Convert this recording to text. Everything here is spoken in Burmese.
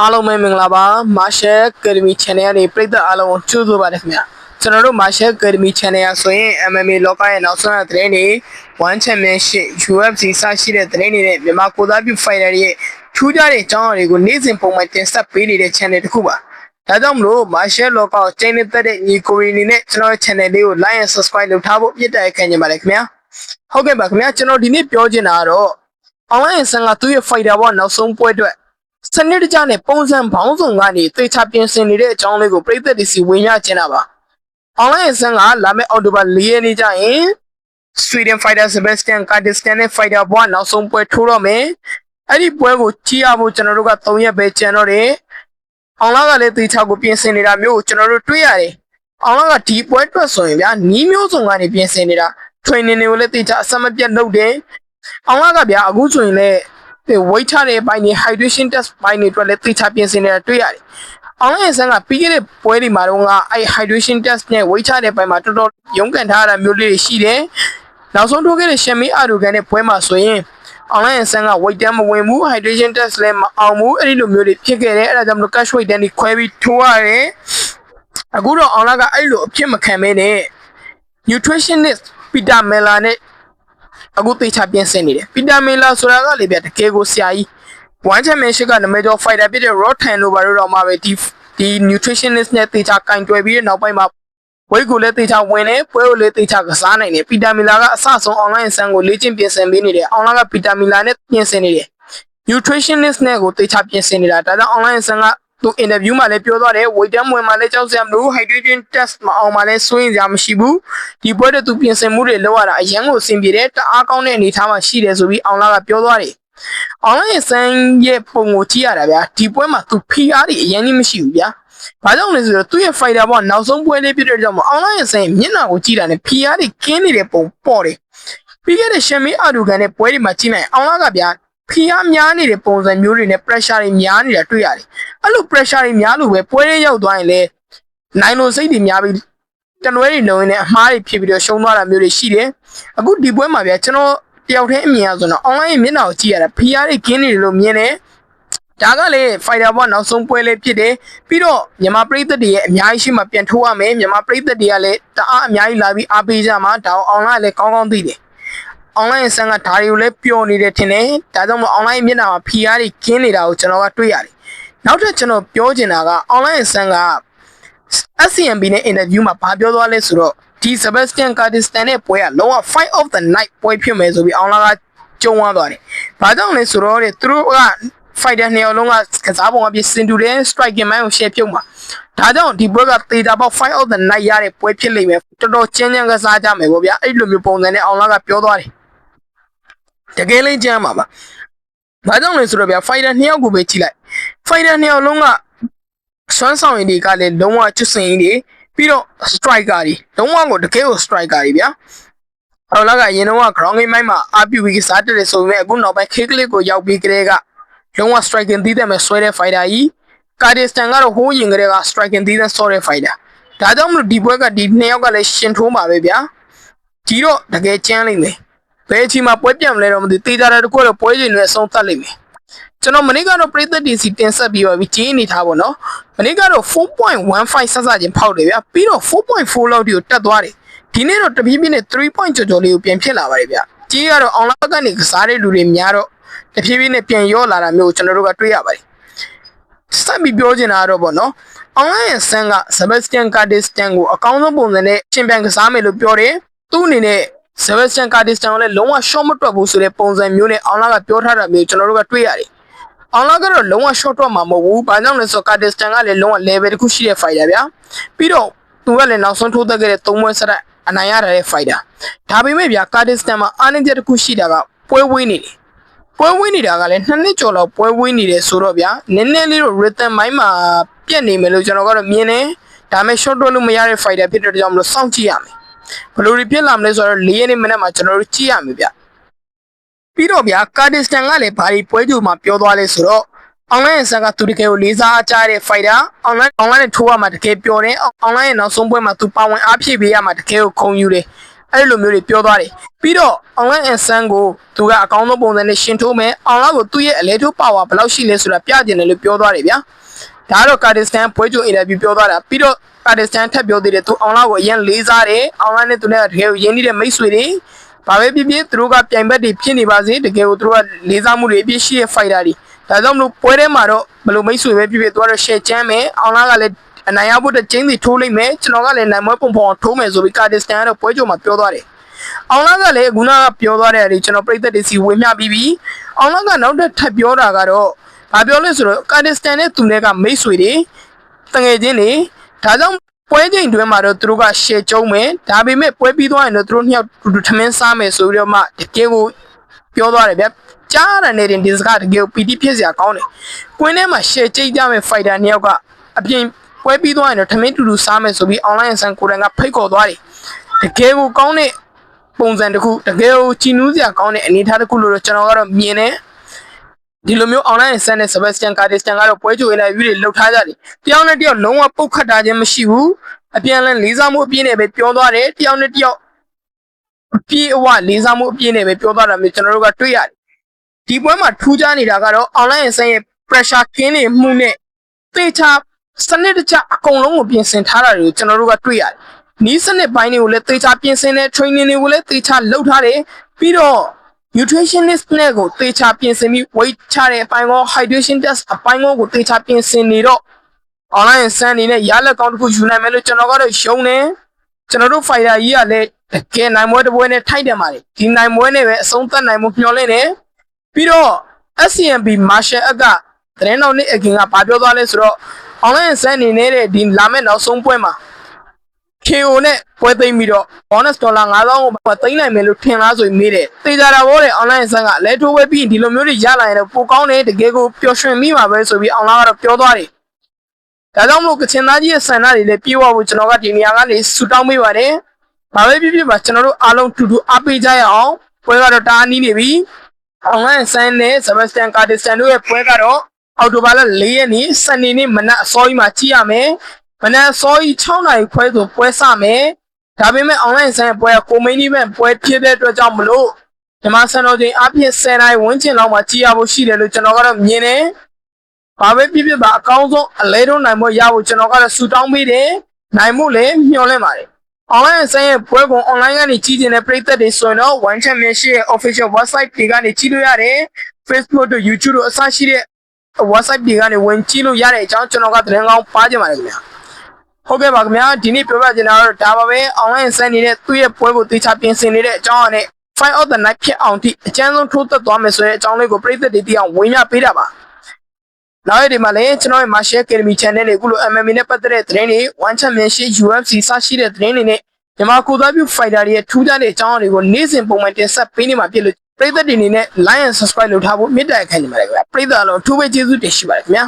အားလုံးပဲမင်္ဂလာပါ Marshall Academy Channel ကနေပရိသတ်အားလုံးကိုကြိုဆိုပါတယ်ခင်ဗျာကျွန်တော်တို့ Marshall Academy Channel ရဆိုရင် MMA လောကရဲ့နောက်ဆုံးတဲ့သတင်းတွေ One Championship UFC စရှိတဲ့သတင်းတွေနဲ့မြန်မာကိုယ်စားပြု fighter တွေရဲ့ထူးခြားတဲ့အကြောင်းအရာတွေကိုနေ့စဉ်ပုံမှန်တင်ဆက်ပေးနေတဲ့ channel တစ်ခုပါဒါကြောင့်မလို့ Marshall လောကကိုချိန်နေသက်တဲ့ညီကိုရီအနေနဲ့ကျွန်တော်ရဲ့ channel လေးကို like and subscribe လုပ်ထားဖို့ပြစ်တိုက်ခံနေပါတယ်ခင်ဗျာဟုတ်ကဲ့ပါခင်ဗျာကျွန်တော်ဒီနေ့ပြောချင်တာကတော့ online ဆန်ကသူ့ရဲ့ fighter ဘောနောက်ဆုံးပွဲအတွက် စနစ်တကျနဲ့ပုံစံဘောင်းစုံကနေသေချာပြင်ဆင်နေတဲ့အကြောင်းလေးကိုပြည်သက်ဒီစီဝင်ရချင်တာပါ။ online ဆန်ကလာမယ့်အောက်တိုဘာ၄ရက်နေ့ကျရင် Sweden Fighter Sebastian Kardashian နဲ့ Fighter ဘွားနောက်ဆုံးပွဲထိုးတော့မယ်။အဲ့ဒီပွဲကိုကြည့်ရဖို့ကျွန်တော်တို့က၃ရက်ပဲကျန်တော့တယ်။ online ကလည်းသေချာကိုပြင်ဆင်နေတာမျိုးကိုကျွန်တော်တို့တွေ့ရတယ်။ online ကဒီပွဲအတွက်ဆိုရင်ဗျာနီးမျိုးစုံကနေပြင်ဆင်နေတာ training တွေကိုလည်းသေချာအဆက်မပြတ်လုပ်တယ်။ online ကဗျာအခုဆိုရင်လည်း ဒီ weight ချတဲ့ဘိုင်းနေ hydration test ဘိုင်းတွေအတွက်လည်းသေချာပြင်ဆင်နေတာတွေ့ရတယ်။ online ဆန်းကပြီးခဲ့တဲ့ပွဲတွေမှာတော့ကအဲ့ hydration test နဲ့ weight ချတဲ့ဘိုင်းမှာတော်တော်ရုန်းကန်ထားရတာမျိုးလေးတွေရှိတယ်။နောက်ဆုံးထိုးခဲ့တဲ့ရှမ်မီအာရူကန်တဲ့ပွဲမှာဆိုရင် online ဆန်းက weight တန်းမဝင်ဘူး hydration test လည်းမအောင်ဘူးအဲ့ဒီလိုမျိုးတွေဖြစ်ခဲ့တယ်အဲ့ဒါကြောင့်မလို့ cash weight တန်းတွေခွဲပြီးထိုးရတယ်။အခုတော့ online ကအဲ့လိုအဖြစ်မခံမဲနဲ့ nutritionist Peter Miller နဲ့ အခုသေချာပြင်ဆင်နေတယ်ပီတာမီလာဆိုတာကလေဗျတကယ်ကိုဆရာကြီးဝမ်ချန်ပီယံရှစ်ကနမဲကျော်ဖိုက်တာဖြစ်တဲ့ Raw Tan တို့ဘာလို့တော့မှပဲဒီဒီ nutritionist နဲ့သေချာကင်တွယ်ပြီးတဲ့နောက်ပိုင်းမှာဝိတ်ကိုလည်းသေချာဝင်တယ်ပွဲကိုလည်းသေချာကစားနိုင်တယ်ပီတာမီလာကအစဆုံး online ဆန်ကိုလေ့ကျင့်ပြင်ဆင်ပေးနေတယ် online ကပီတာမီလာနဲ့ပြင်ဆင်နေတယ် nutritionist နဲ့ကိုသေချာပြင်ဆင်နေတာဒါကြောင့် online ဆန်က သူ interview မှာလည်းပြောသွားတယ် weight တန်းဝင်မှာလည်းကြောက်စရာမလို hydration test မအောင်မှာလည်းစိုးရင်စရာမရှိဘူးဒီပွဲတဲ့သူပြင်ဆင်မှုတွေလုပ်ရတာအရန်ကိုအဆင်ပြေတယ်တအားကောင်းတဲ့အနေအထားမှာရှိတယ်ဆိုပြီးအောင်လာကပြောသွားတယ် online ဆန်ရဲ့ပုံကိုကြည့်ရတာဗျာဒီပွဲမှာသူ PR တွေအရင်ကြီးမရှိဘူးဗျာဘာကြောင့်လဲဆိုတော့သူ့ရဲ့ fighter ဘောနောက်ဆုံးပွဲလေးဖြစ်တဲ့ကြောင့် online ဆန်ရဲ့မျက်နှာကိုကြည့်တာနဲ့ PR တွေကင်းနေတဲ့ပုံပေါ်တယ်ပြီးခဲ့တဲ့ရှမ်မီအာဒူကန်နဲ့ပွဲတွေမှာကြည့်လိုက်အောင်လာကဗျာ ဖိအားများနေတဲ့ပုံစံမျိုးတွေနဲ့ pressure တွေများနေတာတွေ့ရတယ်။အဲ့လို pressure တွေများလို့ပဲပွဲလေးရောက်သွားရင်လေနိုင်လို့စိတ်တွေများပြီးတလွဲတွေလုံးနေအမှားတွေဖြစ်ပြီးတော့ရှုံးသွားတာမျိုးတွေရှိတယ်။အခုဒီပွဲမှာဗျာကျွန်တော်တယောက်တည်းအမြင်အရဆိုတော့ online ရဲ့မျက်နှာကိုကြည့်ရတာဖိအားတွေကင်းနေတယ်လို့မြင်တယ်။ဒါကလေ fighter ဘောနောက်ဆုံးပွဲလေးဖြစ်တယ်ပြီးတော့မြန်မာပြည်သက်တွေရဲ့အများကြီးရှိမှပြန်ထိုးရမယ်မြန်မာပြည်သက်တွေကလည်းတအားအများကြီးလာပြီးအားပေးကြမှာဒါအောင် online လည်းကောင်းကောင်းသိတယ် online ဆန်ကဒါတွေကိုလည်းပျော်နေတယ်ထင်တယ်ဒါကြောင့်မို့ online မျက်နှာမှာ PR တွေခင်းနေတာကိုကျွန်တော်ကတွေ့ရတယ်နောက်ထပ်ကျွန်တော်ပြောချင်တာက online ဆန်က SCMB နဲ့ interview မှာဘာပြောသွားလဲဆိုတော့ဒီ Sebastian Kardashian နဲ့ပွဲကလုံးဝ fight of the night ပွဲဖြစ်မယ်ဆိုပြီးအောင်လာကကြုံသွားသွားတယ်ဘာကြောင့်လဲဆိုတော့တဲ့သူတို့က fighter နှစ်ယောက်လုံးကကစားပုံအပြည့်စင်တူတယ် striking man ကို share ပြုတ်မှာဒါကြောင့်ဒီပွဲကသေတာပေါက် fight of the night ရတဲ့ပွဲဖြစ်လိမ့်မယ်တော်တော်ကျန်းကျန်းကစားကြမယ်ဗောဗျာအဲ့လိုမျိုးပုံစံနဲ့အောင်လာကပြောသွားတယ် တကယ်လေးကြမ်းပါပါ။ဘာကြောင့်လဲဆိုတော့ဗျာ fighter နှစ်ယောက်ကိုပဲကြည့်လိုက် fighter နှစ်ယောက်လုံးကစွမ်းဆောင်ရည်တွေကလည်းလုံးဝချွတ်စင်ရည်တွေပြီးတော့ striker တွေလုံးဝကိုတကယ်ကို striker တွေဗျာ။အော်လာကအရင်တော့ ground game ပိုင်းမှာအပူပြီးကစားတက်တယ်ဆိုပေမဲ့အခုနောက်ပိုင်း kick လေးကိုရောက်ပြီးကလေးကလုံးဝ striking သီးတဲ့မဲ့ဆွဲတဲ့ fighter ကြီးကာဒီစတန်ကတော့ဟိုးရင်ကလေးက striking သီးတဲ့ဆော့တဲ့ fighter ဒါကြောင့်မလို့ဒီပွဲကဒီနှစ်ယောက်ကလည်းရှင်ထိုးမှာပဲဗျာ။ကြီးတော့တကယ်ကျန်းလိမ့်မယ်။ ဘယ်အချိန်မှာပွဲပြတ်မလဲတော့မသိသေးကြတဲ့တခုတော့ပွဲချိန်တွေအဆုံးသတ်လိမ့်မယ်ကျွန်တော်မနေ့ကတော့ပရိသတ်ဒီစီတင်ဆက်ပြီးပါပြီကြီးနေထားပါတော့မနေ့ကတော့4.15ဆက်စချင်းဖောက်တယ်ဗျာပြီးတော့4.4လောက်ဒီကိုတက်သွားတယ်ဒီနေ့တော့တပြင်းပြင်းနဲ့3 point ကျော်ကျော်လေးကိုပြန်ဖြစ်လာပါတယ်ဗျာကြီးကတော့အောင်လောက်ကနေကစားတဲ့လူတွေများတော့တဖြည်းဖြည်းနဲ့ပြန်ရောလာတာမျိုးကိုကျွန်တော်တို့ကတွေ့ရပါတယ်စမ်းပြီးပြောချင်တာကတော့ဗောနော် online ဆန်က Sebastian Kardashian ကိုအကောင်းဆုံးပုံစံနဲ့ရှင်ပြန်ကစားမယ်လို့ပြောတယ်သူ့အနေနဲ့ Sebastian Kardashian ကိုလည်းလုံးဝ short မတွက်ဘူးဆိုတဲ့ပုံစံမျိုးနဲ့အောင်လာကပြောထားတာမျိုးကျွန်တော်တို့ကတွေ့ရတယ်။အောင်လာကတော့လုံးဝ short တွက်မှာမဟုတ်ဘူး။ဘာကြောင့်လဲဆိုတော့ Kardashian ကလည်းလုံးဝ level တစ်ခုရှိတဲ့ fighter ဗျာ။ပြီးတော့သူကလည်းနောက်ဆုံးထိုးသက်ခဲ့တဲ့သုံးပွဲဆက်တိုက်အနိုင်ရတဲ့ fighter ။ဒါပေမဲ့ဗျာ Kardashian မှာအားနည်းချက်တစ်ခုရှိတာကပွဲဝေးနေတယ်။ပွဲဝေးနေတာကလည်းနှစ်နှစ်ကျော်လောက်ပွဲဝေးနေတယ်ဆိုတော့ဗျာနည်းနည်းလေးတော့ rhythm မိုင်းမှာပြက်နေမယ်လို့ကျွန်တော်ကတော့မြင်တယ်။ဒါပေမဲ့ short တွက်လို့မရတဲ့ fighter ဖြစ်တဲ့ကြောင့်မလို့စောင့်ကြည့်ရမယ်။ ဘယ်လိုတွေဖြစ်လာမလဲဆိုတော့၄ရက်နေ့မနေ့မှာကျွန်တော်တို့ကြည့်ရမယ်ဗျပြီးတော့ဗျာကာဒစ္စတန်ကလည်းဘာဒီပွဲကြိုမှာပြောသွားလဲဆိုတော့ online ဆန်ကသူတကယ်ကိုလေးစားကြတဲ့ fighter online online နဲ့ထိုးရမှာတကယ်ပြောတယ် online ရဲ့နောက်ဆုံးပွဲမှာသူပါဝင်အားဖြည့်ပေးရမှာတကယ်ကိုခုံယူတယ်အဲ့လိုမျိုးတွေပြောသွားတယ်ပြီးတော့ online exam ကိုသူကအကောင်းဆုံးပုံစံနဲ့ရှင်းထိုးမယ်အောင်လောက်ကိုသူ့ရဲ့အလဲထိုးပါဝါဘယ်လောက်ရှိလဲဆိုတာပြကျင်တယ်လို့ပြောသွားတယ်ဗျာဒါကတော့ကာဒစ္စတန်ပွဲကြိုအင်တာဗျူးပြောသွားတာ ပြီးတော့ကာဒစ္စတန်ထပ်ပြောသေးတယ်သူအောင်လောက်ကိုအရင်လေးစားတယ်အောင်လောက်နဲ့သူနဲ့တကယ်ကိုရင်းနှီးတဲ့မိတ်ဆွေတွေဘာပဲဖြစ်ဖြစ်သူတို့ကပြိုင်ဘက်တွေဖြစ်နေပါစေတကယ်ကိုသူတို့ကလေးစားမှုတွေအပြည့်ရှိတဲ့ fighter တွေဒါကြောင့်မလို့ပွဲထဲမှာတော့ဘယ်လိုမိတ်ဆွေပဲဖြစ်ဖြစ်သူကတော့ share ချမ်းမယ်အောင်လောက်ကလည်းအနိုင်ရဖို့တဲ့ကျင်းစီထိုးလိုက်မယ်ကျွန်တော်ကလည်းနိုင်မွဲပုံပုံထိုးမယ်ဆိုပြီးကာဒစ္စတန်ကတော့ပွဲကြိုမှာပြောသွားတယ်အောင်လောက်ကလည်းခုနကပြောသွားတဲ့အရာကျွန်တော်ပြိသက်တွေစီဝေမျှပြီးပြီအောင်လောက်ကနောက်တစ်ထပ်ပြောတာကတော့ဘာပြောလဲဆိုတော့ကာဒစ္စတန်နဲ့သူနဲ့ကမိတ်ဆွေတွေတငယ်ချင်းတွေ ဒါကြောင့်ပွဲချိန်တွင်မှာတော့သူတို့က share ကျုံးမယ်ဒါပေမဲ့ပွဲပြီးသွားရင်တော့သူတို့နှစ်ယောက်တူတူထမင်းစားမယ်ဆိုပြီးတော့မှတကယ်ကိုပြောသွားတယ်ဗျကြားရတဲ့ဒီစကားတကယ်ကိုပီတိဖြစ်စရာကောင်းတယ်ကွင်းထဲမှာ share ကြိတ်ကြမဲ့ fighter နှစ်ယောက်ကအပြင်ပွဲပြီးသွားရင်တော့ထမင်းတူတူစားမယ်ဆိုပြီး online ဆန်ကိုယ်တိုင်ကဖိတ်ခေါ်သွားတယ်တကယ်ကိုကောင်းတဲ့ပုံစံတစ်ခုတကယ်ကိုချီနူးစရာကောင်းတဲ့အနေအထားတစ်ခုလို့တော့ကျွန်တော်ကတော့မြင်တယ် ဒီလိုမျိုး online ဆန်နဲ့ Sebastian Cardistan ကတော့ပွဲကြို interview တွေလုပ်ထားကြတယ်တယောက်နဲ့တယောက်လုံးဝပုတ်ခတ်တာချင်းမရှိဘူးအပြန်လန်းလေးစားမှုအပြည့်နဲ့ပဲပြောသွားတယ်တယောက်နဲ့တယောက်အပြည့်အဝလေးစားမှုအပြည့်နဲ့ပဲပြောသွားတာမျိုးကျွန်တော်တို့ကတွေ့ရတယ်ဒီပွဲမှာထူးခြားနေတာကတော့ online ဆန်ရဲ့ pressure ကင်းနေမှုနဲ့သေချာစနစ်တကျအကုန်လုံးကိုပြင်ဆင်ထားတာတွေကိုကျွန်တော်တို့ကတွေ့ရတယ်နီးစနစ်ပိုင်းတွေကိုလည်းသေချာပြင်ဆင်တဲ့ training တွေကိုလည်းသေချာလုပ်ထားတယ်ပြီးတော့ nutritionist နဲ့ကိုသေချာပြင်ဆင်ပြီး weight ချတဲ့အပိုင်းကော hydration test အပိုင်းကောကိုသေချာပြင်ဆင်နေတော့ online ဆန်အနေနဲ့ရလက်ကောင်းတစ်ခုယူနိုင်မယ်လို့ကျွန်တော်ကတော့ရှုံးတယ်ကျွန်တော်တို့ fighter ကြီးကလည်းတကယ်နိုင်ပွဲတစ်ပွဲနဲ့ထိုက်တယ်ပါလေဒီနိုင်ပွဲနဲ့ပဲအဆုံးသတ်နိုင်မှုမျှော်လင့်တယ်ပြီးတော့ SCMP Marshall အကသတင်းတော်နဲ့အခင်ကဗာပြောသွားလဲဆိုတော့ online ဆန်အနေနဲ့တဲ့ဒီလာမယ့်နောက်ဆုံးပွဲမှာ KO နဲ့ပွဲသိမ်းပြီးတော့ bonus dollar 9000ကိုပဲသိမ်းနိုင်မယ်လို့ထင်လားဆိုပြီးမေးတယ်။တေချာတာဘောတဲ့ online ဆန်ကလဲထိုးပွဲပြီးဒီလိုမျိုးတွေရလာရင်တော့ပိုကောင်းတယ်တကယ်ကိုပျော်ရွှင်မိမှာပဲဆိုပြီးအောင်လာကတော့ပြောသွားတယ်။ဒါကြောင့်မလို့ကချင်သားကြီးရဲ့ဆန္ဒတွေလည်းပြေဝဖို့ကျွန်တော်ကဒီနေရာကနေဆူတောင်းပေးပါတယ်။ဘာပဲဖြစ်ဖြစ်ပါကျွန်တော်တို့အားလုံးတူတူအားပေးကြရအောင်ပွဲကတော့တားနီးနေပြီ။ online ဆန်နဲ့ Sebastian Cardistan တို့ရဲ့ပွဲကတော့အော်တိုဘာလ၄ရက်နေ့စနေနေ့မနက်အစောကြီးမှာကြည့်ရမယ်။ မနက်အစောကြီး6နာရီခွဲဆိုပွဲစမယ်။ဒါပေမဲ့ online ဆန်ရဲ့ပွဲကကိုမင်းကြီးမဲ့ပွဲဖြစ်တဲ့အတွက်ကြောင့်မလို့ဒီမှာစံတော်ချိန်အပြည့်10နာရီဝန်းကျင်လောက်မှာကြည့်ရဖို့ရှိတယ်လို့ကျွန်တော်ကတော့မြင်တယ်။ဘာပဲဖြစ်ဖြစ်ပါအကောင်းဆုံးအလဲတုံးနိုင်ဖို့ရဖို့ကျွန်တော်ကတော့ဆူတောင်းပေးတယ်။နိုင်မှုလည်းမျှော်လင့်ပါတယ်။ online ဆန်ရဲ့ပွဲကို online ကနေကြည့်နေတဲ့ပရိသတ်တွေဆိုရင်တော့ One Championship ရဲ့ official website တွေကနေကြည့်လို့ရတယ်။ Facebook တို့ YouTube တို့အစရှိတဲ့ website တွေကနေဝင်ကြည့်လို့ရတဲ့အကြောင်းကျွန်တော်ကသတင်းကောင်းပါကြပါတယ်ခင်ဗျာ ဟုတ်ကဲ့ပါခင်ဗျာဒီနေ့ပြောပြချင်တာကတော့ဒါပါပဲ online ဆန်နေတဲ့သူ့ရဲ့ပွဲကိုတေချာပြင်ဆင်နေတဲ့အကြောင်းအရာနဲ့ fight out the night ဖြစ်အောင်ထိအကျဉ်းဆုံးထိုးသက်သွားမယ်ဆိုတဲ့အကြောင်းလေးကိုပြည်သက်တွေသိအောင်ဝေမျှပေးတာပါနောက်ရက်ဒီမှာလည်းကျွန်တော်ရဲ့ Martial Academy Channel လေးအခုလို MMA နဲ့ပတ်သက်တဲ့သတင်းတွေ One Championship UFC စရှိတဲ့သတင်းတွေနဲ့မြန်မာကိုသားပြု fighter တွေရဲ့ထူးခြားတဲ့အကြောင်းအရာတွေကိုနေ့စဉ်ပုံမှန်တင်ဆက်ပေးနေမှာဖြစ်လို့ပရိသတ်တွေအနေနဲ့ like and subscribe လုပ်ထားဖို့မေတ္တာရက်ခံနေပါတယ်ခင်ဗျာပရိသတ်အလုံးအထူးပဲကျေးဇူးတင်ရှိပါတယ်ခင်ဗျာ